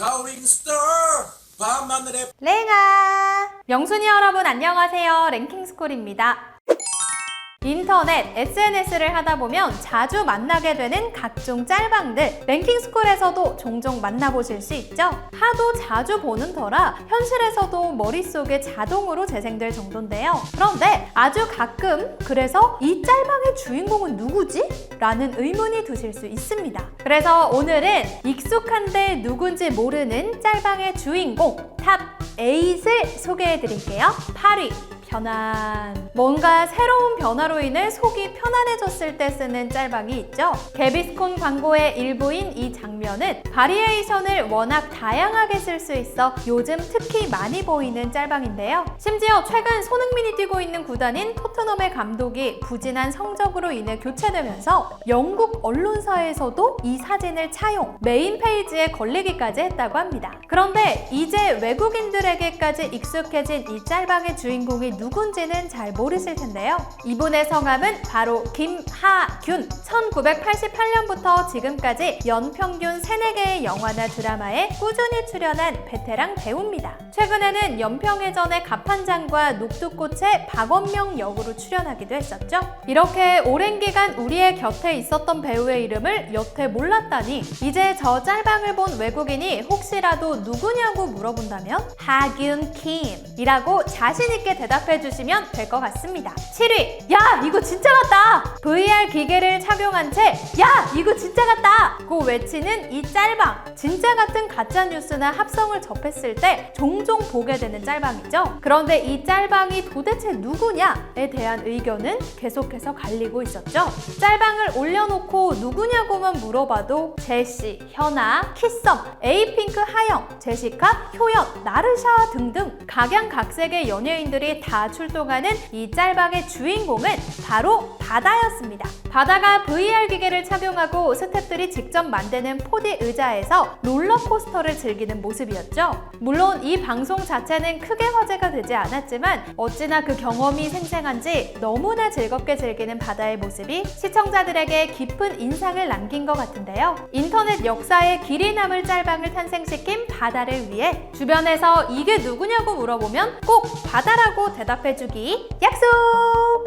Going star 밤하늘에 랭아! 명순이 여러분 안녕하세요. 랭킹스쿨입니다. 인터넷, SNS를 하다 보면 자주 만나게 되는 각종 짤방들 랭킹스쿨에서도 종종 만나보실 수 있죠? 하도 자주 보는 터라 현실에서도 머릿속에 자동으로 재생될 정도인데요. 그런데 아주 가끔 그래서 이 짤방의 주인공은 누구지? 라는 의문이 드실 수 있습니다. 그래서 오늘은 익숙한데 누군지 모르는 짤방의 주인공 탑 8을 소개해 드릴게요. 8위. 편안. 뭔가 새로운 변화로 인해 속이 편안해졌을 때 쓰는 짤방이 있죠. 개비스콘 광고의 일부인 이 장면은 바리에이션을 워낙 다양하게 쓸 수 있어 요즘 특히 많이 보이는 짤방인데요. 심지어 최근 손흥민이 뛰고 있는 구단인 토트넘의 감독이 부진한 성적으로 인해 교체되면서 영국 언론사에서도 이 사진을 차용, 메인 페이지에 걸리기까지 했다고 합니다. 그런데 이제 외국인들에게까지 익숙해진 이 짤방의 주인공이 누군지는 잘 모르실 텐데요. 이분의 성함은 바로 김하균. 1988년부터 지금까지 연평균 3, 4개의 영화나 드라마에 꾸준히 출연한 베테랑 배우입니다. 최근에는 연평해전의 갑판장과 녹두꽃의 박원명 역으로 출연하기도 했었죠. 이렇게 오랜 기간 우리의 곁에 있었던 배우의 이름을 여태 몰랐다니 이제 저 짤방을 본 외국인이 혹시라도 누구냐고 물어본다면 하균 킴이라고 자신있게 대답해 주시면 될 것 같습니다. 7위 야 이거 진짜 같다 VR 기계를 착용한 채 야 이거 진짜 같다 고 외치는 이 짤방 진짜 같은 가짜 뉴스나 합성을 접했을 때 종종 보게 되는 짤방이죠. 그런데 이 짤방이 도대체 누구냐에 대한 의견은 계속해서 갈리고 있었죠. 짤방을 올려놓고 누구냐고만 물어봐도 제시, 현아, 키썸, 에이핑크 하영, 제시카, 효연, 나르샤 등등 각양각색의 연예인들이 다 출동하는 이 짤방의 주인공은 바로 바다였습니다. 바다가 VR 기계를 착용하고 스태프들이 직접 만드는 4D 의자에서 롤러코스터를 즐기는 모습이었죠. 물론 이 방송 자체는 크게 화제가 되지 않았지만 어찌나 그 경험이 생생한지 너무나 즐겁게 즐기는 바다의 모습이 시청자들에게 깊은 인상을 남긴 것 같은데요. 인터넷 역사에 길이 남을 짤방을 탄생시킨 바다를 위해 주변에서 이게 누구냐고 물어보면 꼭 바다라고 대답해주기 약속!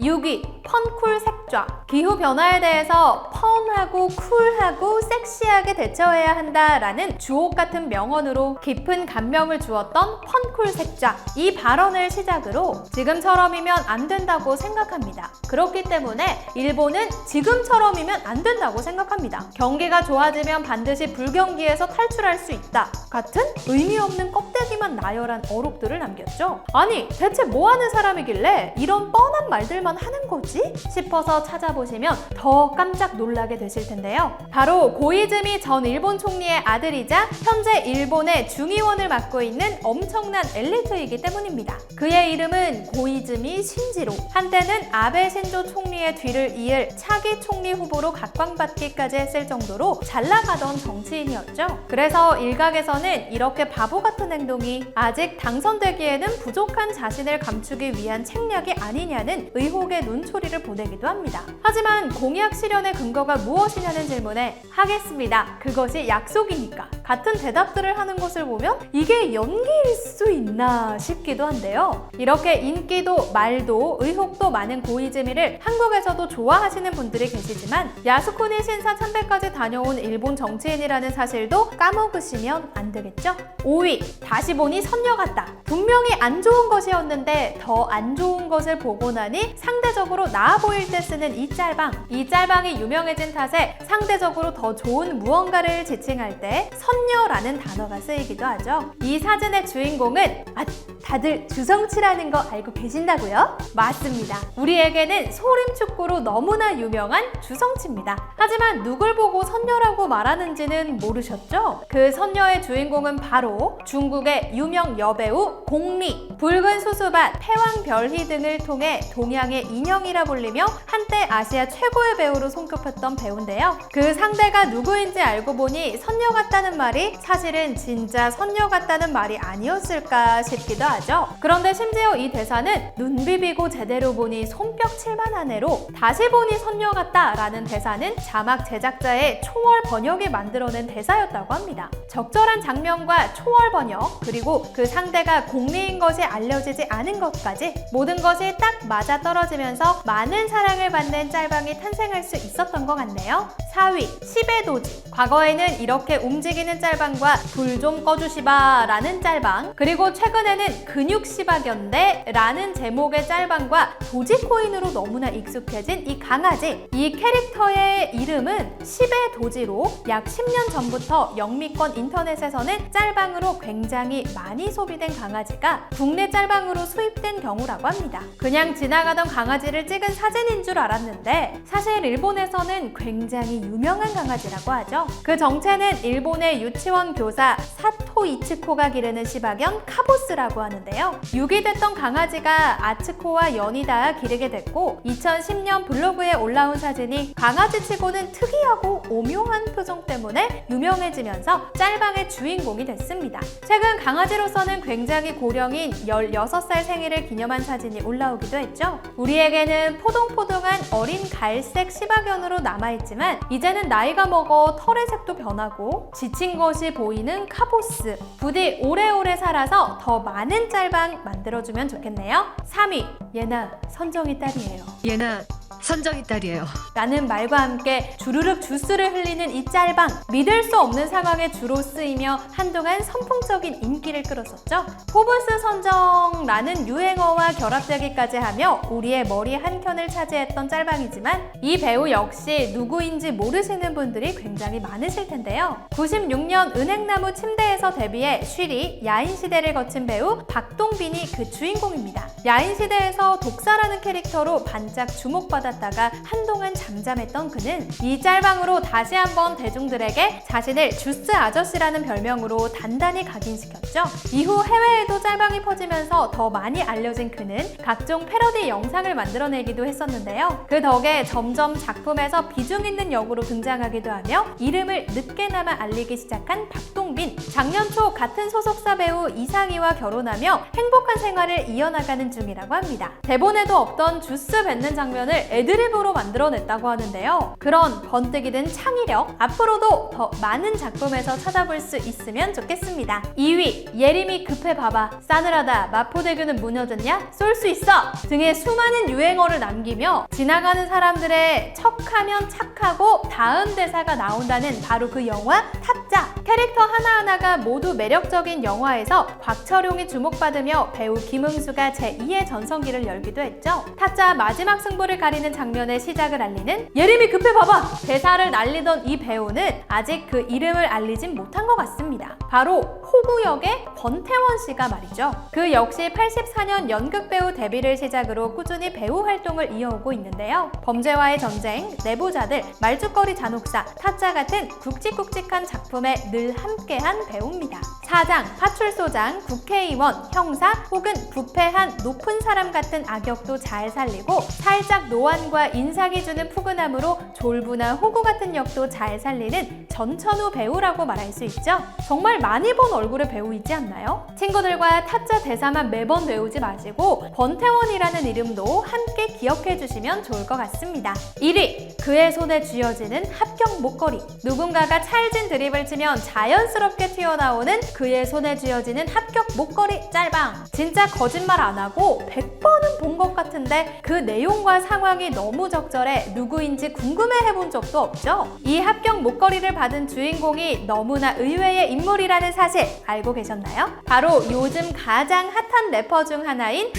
6위 펀쿨 색좌 기후 변 화에 대해서 펀하고 쿨하고 섹시하게 대처해야 한다라는 주옥 같은 명언으로 깊은 감명을 주었던 펀쿨 색좌 이 발언을 시작으로 지금처럼이면 안 된다고 생각합니다. 그렇기 때문에 일본은 지금처럼이면 안 된다고 생각합니다. 경기가 좋아지면 반드시 불경기에서 탈출할 수 있다 같은 의미 없는 껍데기만 나열한 어록들을 남겼죠. 아니 대체 뭐 하는 사람이길래 이런 뻔한 말들만 하는 거지? 싶어서 찾아보시면 더 깜짝 놀라게 되실 텐데요. 바로 고이즈미 전 일본 총리의 아들이자 현재 일본의 중의원을 맡고 있는 엄청난 엘리트이기 때문입니다. 그의 이름은 고이즈미 신지로. 한때는 아베 신조 총리의 뒤를 이을 차기 총리 후보로 각광받기까지 했을 정도로 잘 나가던 정치인이었죠. 그래서 일각에서는 이렇게 바보 같은 행동이 아직 당선되기에는 부족한 자신을 감추기 위한 책략이 아니냐는 의혹의 눈초리를 보내기도 합니다. 하지만 공약 실현의 근거가 무엇이냐는 질문에 하겠습니다. 그것이 약속이니까. 같은 대답들을 하는 것을 보면 이게 연기일 수 있나 싶기도 한데요. 이렇게 인기도 말도 의혹도 많은 고이즈미를 한국에서도 좋아하시는 분들이 계시지만 야스쿠니 신사 참배까지 다녀온 일본 정치인이라는 사실도 까먹으시면 안 되겠죠? 5위 다시 보니 선녀 같다. 분명히 안 좋은 것이었는데 더 안 좋은 것을 보고 나니 상대적으로 나아 보일 때 쓰는 이 짤방. 이 짤방이 유명해진 탓에 상대적으로 더 좋은 무언가를 지칭할 때 선녀라는 단어가 쓰이기도 하죠. 이 사진의 주인공은 아, 다들 주성치라는 거 알고 계신다고요? 맞습니다. 우리에게는 소림 축구로 너무나 유명한 주성치입니다. 하지만 누굴 보고 선녀라고 말하는지는 모르셨죠? 그 선녀의 주인공은 바로 중국의 유명 여배우 공리. 붉은 수수밭, 패왕별희 등을 통해 동양의 인형이라 불리며 한때 아시아 최고 최고의 배우로 손꼽혔던 배우인데요. 그 상대가 누구인지 알고 보니 선녀 같다는 말이 사실은 진짜 선녀 같다는 말이 아니었을까 싶기도 하죠. 그런데 심지어 이 대사는 눈 비비고 제대로 보니 손뼉 칠만 한 애로 다시 보니 선녀 같다라는 대사는 자막 제작자의 초월 번역이 만들어낸 대사였다고 합니다. 적절한 장면과 초월 번역 그리고 그 상대가 공리인 것이 알려지지 않은 것까지 모든 것이 딱 맞아 떨어지면서 많은 사랑을 받는 짤방이 탄생할 수 있었던 것 같네요. 4위 10의 도지 과거에는 이렇게 움직이는 짤방과 불 좀 꺼주시바 라는 짤방 그리고 최근에는 근육 시바견대 라는 제목의 짤방과 도지코인으로 너무나 익숙해진 이 강아지 이 캐릭터의 이름은 10의 도지로 약 10년 전부터 영미권 인터넷에서는 짤방으로 굉장히 많이 소비된 강아지가 국내 짤방으로 수입된 경우라고 합니다. 그냥 지나가던 강아지를 찍은 사진인 줄 알았는데 사실 일본에서는 굉장히 유명한 강아지라고 하죠. 그 정체는 일본의 유치원 교사 사토 이츠코가 기르는 시바견 카보스라고 하는데요. 유기됐던 강아지가 아츠코와 연이 닿아 기르게 됐고 2010년 블로그에 올라온 사진이 강아지치고는 특이하고 오묘한 표정 때문에 유명해지면서 짤방의 주인공이 됐습니다. 최근 강아지로서는 굉장히 고령인 16살 생일을 기념한 사진이 올라오기도 했죠. 우리에게는 포동포동한 어린 갈색 시바견으로 남아있지만 이제는 나이가 먹어 털의 색도 변하고 지친 것이 보이는 카보스. 부디 오래오래 살아서 더 많은 짤방 만들어주면 좋겠네요. 3위 예나 선정이 딸이에요. 얘나 선정이 딸이에요. 라는 말과 함께 주르륵 주스를 흘리는 이 짤방 믿을 수 없는 상황에 주로 쓰이며 한동안 선풍적인 인기를 끌었었죠. 포브스 선정라는 유행어와 결합되기까지 하며 우리의 머리 한 켠을 차지했던 짤방이지만 이 배우 역시 누구인지 모르시는 분들이 굉장히 많으실 텐데요. 96년 은행나무 침대에서 데뷔해 쉬리 야인시대를 거친 배우 박동빈이 그 주인공입니다. 야인시대에서 독사라는 캐릭터로 반짝 주목받 았다가 한동안 잠잠했던 그는 이 짤방으로 다시 한번 대중들에게 자신을 주스 아저씨라는 별명으로 단단히 각인시켰죠. 이후 해외에도 짤방이 퍼지면서 더 많이 알려진 그는 각종 패러디 영상을 만들어내기도 했었는데요. 그 덕에 점점 작품에서 비중 있는 역으로 등장하기도 하며 이름을 늦게나마 알리기 시작한 박동빈. 작년 초 같은 소속사 배우 이상희와 결혼하며 행복한 생활을 이어나가는 중이라고 합니다. 대본에도 없던 주스 뱉는 장면을 애드립으로 만들어냈다고 하는데요. 그런 번뜩이 든 창의력 앞으로도 더 많은 작품에서 찾아볼 수 있으면 좋겠습니다. 2위 예림이 급해 봐봐 싸늘하다 마포대교는 무너졌냐 쏠 수 있어 등의 수많은 유행어를 남기며 지나가는 사람들의 척하면 착하고 다음 대사가 나온다는 바로 그 영화 타짜 캐릭터 하나하나가 모두 매력적인 영화에서 곽철용이 주목받으며 배우 김응수가 제2의 전성기를 열기도 했죠. 타짜 마지막 승부를 가리는 장면의 시작을 알리는 예림이 급해 봐봐 대사를 날리던 이 배우는 아직 그 이름을 알리진 못한 것 같습니다. 바로 호구 역의 권태원 씨가 말이죠. 그 역시 84년 연극 배우 데뷔를 시작으로 꾸준히 배우 활동을 이어오고 있는데요. 범죄와의 전쟁, 내부자들, 말죽거리 잔혹사, 타짜 같은 굵직굵직한 작품에 늘 함께한 배우입니다. 사장, 파출소장, 국회의원, 형사 혹은 부패한 높은 사람 같은 악역도 잘 살리고 살짝 노안과 인상이 주는 푸근함으로 졸부나 호구 같은 역도 잘 살리는 전천후 배우라고 말할 수 있죠. 정말 많이 본 얼굴의 배우이지 않나요? 친구들과 타짜 대사만 매번 외우지 마시고 권태원이라는 이름도 함께 기억해 주시면 좋을 것 같습니다. 1위 그의 손에 쥐어지는 합격 목걸이 누군가가 찰진 드립을 치면 자연스럽게 튀어나오는 그의 손에 쥐어지는 합격 목걸이 짤방 진짜 거짓말 안 하고 100번은 본 것 같은데 그 내용과 상황이 너무 적절해 누구인지 궁금해 해본 적도 없죠? 이 합격 목걸이를 받은 주인공이 너무나 의외의 인물이라는 사실 알고 계셨나요? 바로 요즘 가장 핫한 래퍼 중 하나인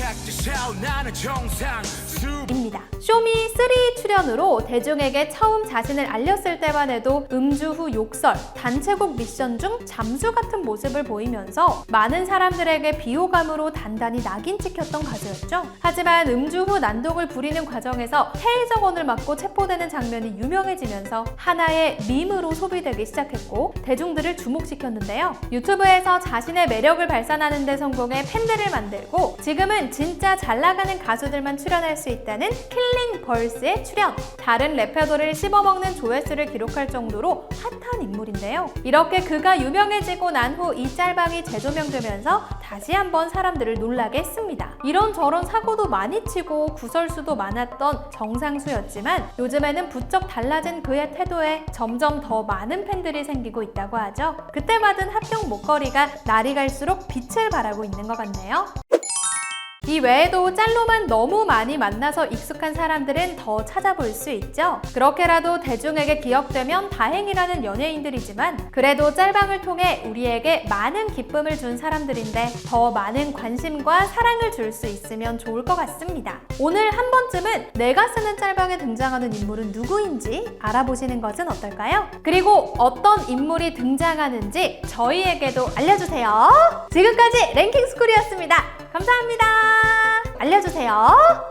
상수 입니다. 쇼미 3 출연으로 대중에게 처음 자신을 알렸을 때만 해도 음주 후 욕설, 단체곡 미션 중 잠수 같은 모습을 보이면서 많은 사람들에게 비호감으로 단단히 낙인 찍혔던 가수였죠. 하지만 음주 후 난독을 부리는 과정에서 테이저건을 맞고 체포되는 장면이 유명해지면서 하나의 밈으로 소비되기 시작했고 대중들을 주목시켰는데요. 유튜브에서 자신의 매력을 발산하는 데 성공해 팬들을 만들고 지금은 진짜 잘 나가는 가수들만 출연할 수 있다는 킬링 벌스에 출연. 다른 래퍼들을 씹어먹는 조회수를 기록할 정도로 핫한 인물인데요. 이렇게 그가 유명해지고 난 후 이 짤방이 재조명되면서 다시 한번 사람들을 놀라게 했습니다. 이런저런 사고도 많이 치고 구설수도 많았던 정상수였지만 요즘에는 부쩍 달라진 그의 태도에 점점 더 많은 팬들이 생기고 있다고 하죠. 그때 받은 합격 목걸이가 날이 갈수록 빛을 발하고 있는 것 같네요. 이 외에도 짤로만 너무 많이 만나서 익숙한 사람들은 더 찾아볼 수 있죠. 그렇게라도 대중에게 기억되면 다행이라는 연예인들이지만 그래도 짤방을 통해 우리에게 많은 기쁨을 준 사람들인데 더 많은 관심과 사랑을 줄 수 있으면 좋을 것 같습니다. 오늘 한 번쯤은 내가 쓰는 짤방에 등장하는 인물은 누구인지 알아보시는 것은 어떨까요? 그리고 어떤 인물이 등장하는지 저희에게도 알려주세요. 지금까지 랭킹 스쿨이었습니다. 감사합니다. 알려주세요.